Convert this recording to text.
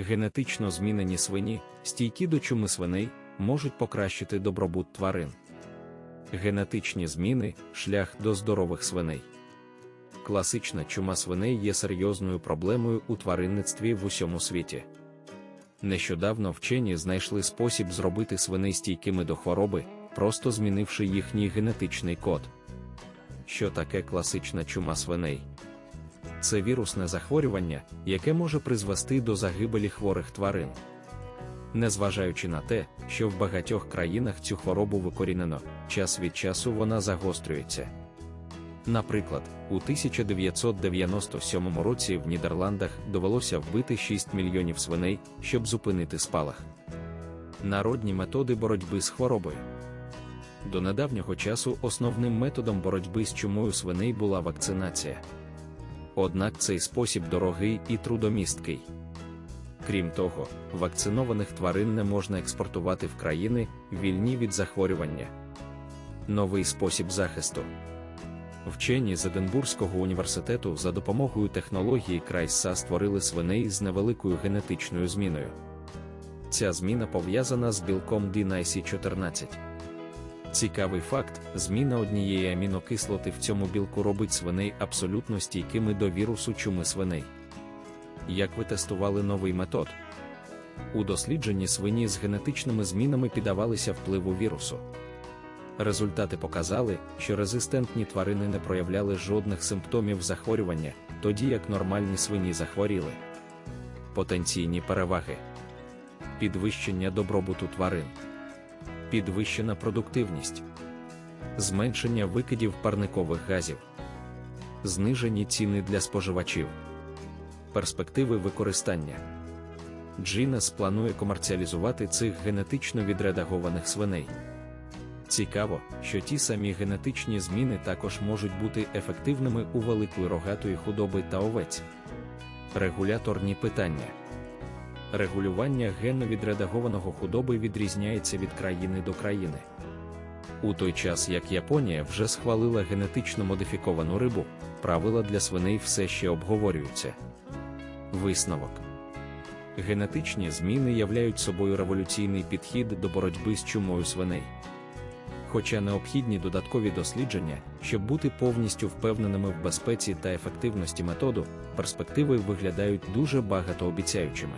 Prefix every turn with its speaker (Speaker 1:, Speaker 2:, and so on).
Speaker 1: Генетично змінені свині, стійкі до чуми свиней, можуть покращити добробут тварин. Генетичні зміни шлях до здорових свиней. Класична чума свиней є серйозною проблемою у тваринництві в усьому світі. Нещодавно вчені знайшли спосіб зробити свиней стійкими до хвороби, просто змінивши їхній генетичний код. Що таке класична чума свиней? Це вірусне захворювання, яке може призвести до загибелі хворих тварин. Незважаючи на те, що в багатьох країнах цю хворобу викорінено, час від часу вона загострюється. Наприклад, у 1997 році в Нідерландах довелося вбити 6 мільйонів свиней, щоб зупинити спалах. Народні методи боротьби з хворобою. До недавнього часу основним методом боротьби з чумою свиней була вакцинація. Однак цей спосіб дорогий і трудомісткий. Крім того, вакцинованих тварин не можна експортувати в країни, вільні від захворювання. Новий спосіб захисту. Вчені з Единбурзького університету за допомогою технології Крайса створили свиней з невеликою генетичною зміною. Ця зміна пов'язана з білком DNIC14. Цікавий факт: зміна однієї амінокислоти в цьому білку робить свиней абсолютно стійкими до вірусу чуми свиней. Як ви тестували новий метод? У дослідженні свині з генетичними змінами піддавалися впливу вірусу. Результати показали, що резистентні тварини не проявляли жодних симптомів захворювання, тоді як нормальні свині захворіли. Потенційні переваги підвищення добробуту тварин, підвищена продуктивність, зменшення викидів парникових газів, знижені ціни для споживачів, перспективи використання. Джінес планує комерціалізувати цих генетично відредагованих свиней. Цікаво, що ті самі генетичні зміни також можуть бути ефективними у великої рогатої худоби та овець. Регуляторні питання регулювання генно відредагованого худоби відрізняється від країни до країни. У той час як Японія вже схвалила генетично модифіковану рибу, правила для свиней все ще обговорюються. Висновок генетичні зміни являють собою революційний підхід до боротьби з чумою свиней. Хоча необхідні додаткові дослідження, щоб бути повністю впевненими в безпеці та ефективності методу, перспективи виглядають дуже багатообіцяючими.